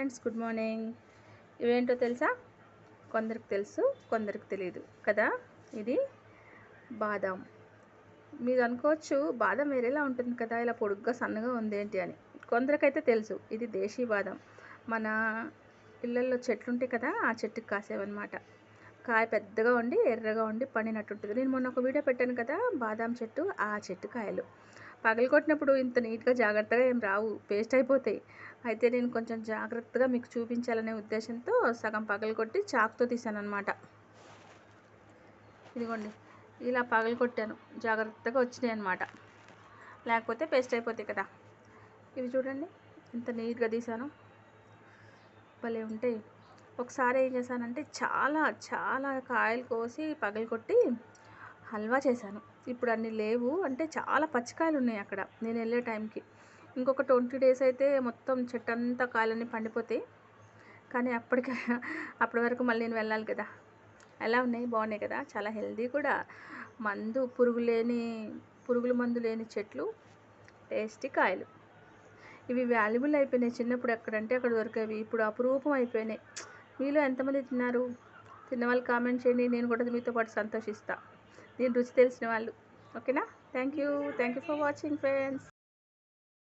Friends good morning ఇవేంటో తెలుసా? కొందరికి తెలుసు కొందరికి తెలియదు కదా? ఇది బాదం. మీరు అనుకోవచ్చు బాదం వేరేలా ఉంటుంది కదా? ఇలా పొడుగ్గా సన్నగా ఉంది ఏంటి అని. కొందరికైతే తెలుసు ఇది దేశీ బాదం. మన ఇళ్ళల్లో చెట్లు ఉంటాయి కదా ఆ చెట్టుకి కాసేవన్నమాట. కాయ పెద్దగా ఉండి ఎర్రగా ఉండి పండినట్టు ఉంటుంది నేను మొన్న ఒక వీడియో పెట్టాను కదా బాదాం చెట్టు ఆ చెట్టు కాయలు. పగలగొట్టినప్పుడు ఇంత నీట్గా జాగ్రత్తగా ఏం రావు పేస్ట్ అయిపోతాయి. అయితే నేను కొంచెం జాగ్రత్తగా మీకు చూపించాలనే ఉద్దేశంతో సగం పగలగొట్టి చాక్తో తీసాను అనమాట ఇదిగోండి ఇలా పగలగొట్టాను. జాగ్రత్తగా వచ్చినాయి అనమాట లేకపోతే పేస్ట్ అయిపోతాయి కదా. ఇవి చూడండి ఎంత నీట్గా తీసాను. భలే ఉంటాయి. ఒకసారి ఏం చేశానంటే చాలా చాలా కాయలు కోసి పగలగొట్టి హల్వా చేశాను. ఇప్పుడు అన్నీ లేవు. అంటే చాలా పచ్చికాయలు ఉన్నాయి అక్కడ. నేను వెళ్ళే టైంకి. ఇంకొక ట్వంటీ డేస్ అయితే మొత్తం చెట్టు అంతా కాయలన్నీ పండిపోతాయి కానీ అప్పటికి అప్పటి వరకు మళ్ళీ నేను వెళ్ళాలి కదా. ఎలా ఉన్నాయి? బాగున్నాయి కదా. చాలా హెల్దీ కూడా. మందు పురుగు లేని పురుగుల మందు లేని చెట్లు. టేస్టీ కాయలు. ఇవి వాల్యుబుల్ అయిపోయినాయి. చిన్నప్పుడు ఎక్కడంటే అక్కడ దొరికేవి. ఇప్పుడు అపురూపం అయిపోయినాయి. మీలో ఎంతమంది తిన్నారు? తిన్న వాళ్ళు కామెంట్ చేయండి. నేను కూడా మీతో పాటు సంతోషిస్తా. దీని రుచి తెలిసిన వాళ్ళు. ఓకేనా? Thank you thank you for watching friends